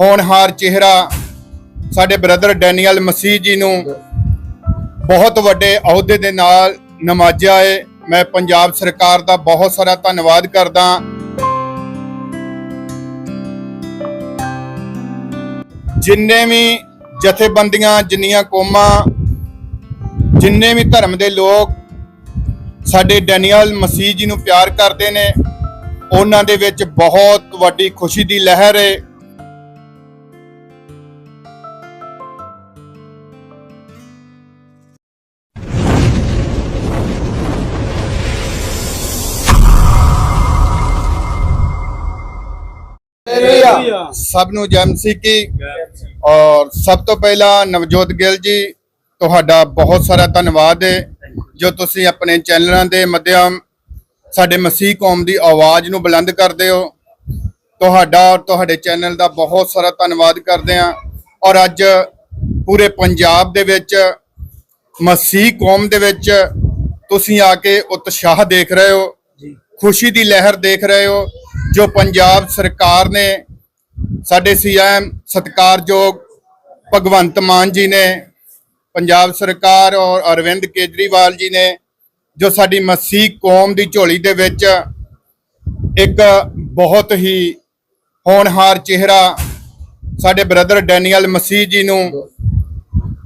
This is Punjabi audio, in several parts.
ਹੋਣਹਾਰ ਚਿਹਰਾ ਸਾਡੇ ਬ੍ਰਦਰ ਡੈਨੀਅਲ ਮਸੀਹ ਜੀ ਨੂੰ ਬਹੁਤ ਵੱਡੇ ਅਹੁਦੇ ਦੇ ਨਾਲ ਨਵਾਜਿਆ ਏ। ਮੈਂ ਪੰਜਾਬ ਸਰਕਾਰ ਦਾ ਬਹੁਤ ਸਾਰਾ ਧੰਨਵਾਦ ਕਰਦਾ ਜਿੰਨੇ ਵੀ ਜਥੇਬੰਦੀਆਂ, ਜਿੰਨੀਆਂ ਕੌਮਾਂ, ਜਿੰਨੇ ਵੀ ਧਰਮ ਦੇ ਲੋਕ ਸਾਡੇ ਡੈਨੀਅਲ ਮਸੀਹ ਜੀ ਨੂੰ ਪਿਆਰ ਕਰਦੇ ਨੇ, ਉਹਨਾਂ ਦੇ ਵਿੱਚ ਬਹੁਤ ਵੱਡੀ ਖੁਸ਼ੀ ਦੀ ਲਹਿਰ ਹੈ ਸਭ ਨੂੰ ਜੈ ਮਸੀਹ ਕੀ। ਔਰ ਸਭ ਤੋਂ ਪਹਿਲਾਂ ਨਵਜੋਤ ਗਿੱਲ ਜੀ, ਤੁਹਾਡਾ ਬਹੁਤ ਸਾਰਾ ਧੰਨਵਾਦ ਹੈ ਜੋ ਤੁਸੀਂ ਆਪਣੇ ਚੈਨਲਾਂ ਦੇ ਮਾਧਿਅਮ ਸਾਡੇ ਮਸੀਹ ਕੌਮ ਦੀ ਆਵਾਜ਼ ਨੂੰ ਬੁਲੰਦ ਕਰਦੇ ਹੋ। ਤੁਹਾਡਾ ਔਰ ਤੁਹਾਡੇ ਚੈਨਲ ਦਾ ਬਹੁਤ ਸਾਰਾ ਧੰਨਵਾਦ ਕਰਦੇ ਹਾਂ। ਔਰ ਅੱਜ ਪੂਰੇ ਪੰਜਾਬ ਦੇ ਵਿੱਚ, ਮਸੀਹ ਕੌਮ ਦੇ ਵਿੱਚ ਤੁਸੀਂ ਆ ਕੇ ਉਤਸ਼ਾਹ ਦੇਖ ਰਹੇ ਹੋ, ਖੁਸ਼ੀ ਦੀ ਲਹਿਰ ਦੇਖ ਰਹੇ ਹੋ, ਜੋ ਪੰਜਾਬ ਸਰਕਾਰ ਨੇ ਸਾਡੇ ਸੀਐਮ ਸਤਕਾਰਯੋਗ ਭਗਵੰਤ ਮਾਨ ਜੀ ਨੇ, ਪੰਜਾਬ ਸਰਕਾਰ ਔਰ ਅਰਵਿੰਦ ਕੇਜਰੀਵਾਲ ਜੀ ਨੇ, ਜੋ ਸਾਡੀ ਮਸੀਹ ਕੌਮ ਦੀ ਝੋਲੀ ਦੇ ਵਿੱਚ ਇੱਕ ਬਹੁਤ ਹੀ ਹੋਣਹਾਰ ਚਿਹਰਾ ਸਾਡੇ ਬ੍ਰਦਰ ਡੈਨੀਅਲ ਮਸੀਹ ਜੀ ਨੂੰ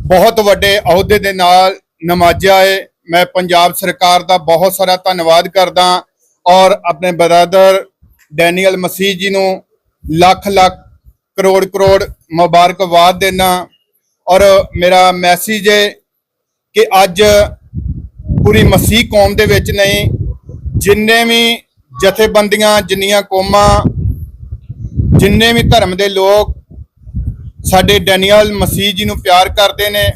ਬਹੁਤ ਵੱਡੇ ਅਹੁਦੇ ਦੇ ਨਾਲ ਨਵਾਜਿਆ ਏ। ਮੈਂ ਪੰਜਾਬ ਸਰਕਾਰ ਦਾ ਬਹੁਤ ਸਾਰਾ ਧੰਨਵਾਦ ਕਰਦਾ ਔਰ ਆਪਣੇ ਬ੍ਰਦਰ ਡੈਨੀਅਲ ਮਸੀਹ ਜੀ ਨੂੰ ਲੱਖ ਲੱਖ ਕਰੋੜ ਕਰੋੜ ਮੁਬਾਰਕਬਾਦ ਦੇਣਾ ਔਰ ਮੇਰਾ ਮੈਸੇਜ ਹੈ ਕਿ ਅੱਜ ਪੂਰੀ ਮਸੀਹ ਕੌਮ ਦੇ ਵਿੱਚ ਨਹੀਂ, ਜਿੰਨੇ ਵੀ ਜਥੇਬੰਦੀਆਂ, ਜਿੰਨੀਆਂ ਕੌਮਾਂ, ਜਿੰਨੇ ਵੀ ਧਰਮ ਦੇ ਲੋਕ ਸਾਡੇ ਡੈਨੀਅਲ ਮਸੀਹ ਜੀ ਨੂੰ ਪਿਆਰ ਕਰਦੇ ਨੇ,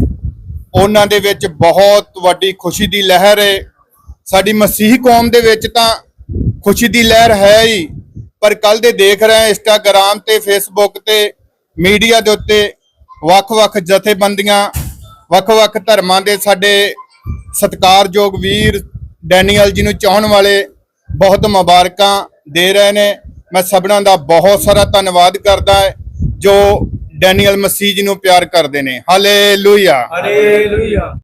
ਉਹਨਾਂ ਦੇ ਵਿੱਚ ਬਹੁਤ ਵੱਡੀ ਖੁਸ਼ੀ ਦੀ ਲਹਿਰ ਹੈ ਸਾਡੀ ਮਸੀਹ ਕੌਮ ਦੇ ਵਿੱਚ ਤਾਂ ਖੁਸ਼ੀ ਦੀ ਲਹਿਰ ਹੈ ਹੀ। ਪਰ ਕੱਲ ਦੇ ਦੇਖ ਰਹੇ ਹਾਂ ਇੰਸਟਾਗ੍ਰਾਮ ਤੇ ਫੇਸਬੁੱਕ ਤੇ, ਮੀਡੀਆ ਦੇ ਉੱਤੇ ਵੱਖ-ਵੱਖ ਜਥੇਬੰਦੀਆਂ ਵੱਖ-ਵੱਖ ਧਰਮਾਂ ਦੇ ਸਾਡੇ ਸਤਿਕਾਰਯੋਗ ਵੀਰ ਡੈਨੀਅਲ ਜੀ ਨੂੰ ਚਾਹਣ ਵਾਲੇ ਬਹੁਤ ਮੁਬਾਰਕਾਂ ਦੇ ਰਹੇ ਨੇ। ਮੈਂ ਸਭਨਾਂ ਦਾ ਬਹੁਤ ਸਾਰਾ ਧੰਨਵਾਦ ਕਰਦਾ ਹੈ, ਜੋ ਡੈਨੀਅਲ ਮਸੀਹ ਜੀ ਨੂੰ ਪਿਆਰ ਕਰਦੇ ਨੇ। Hallelujah hallelujah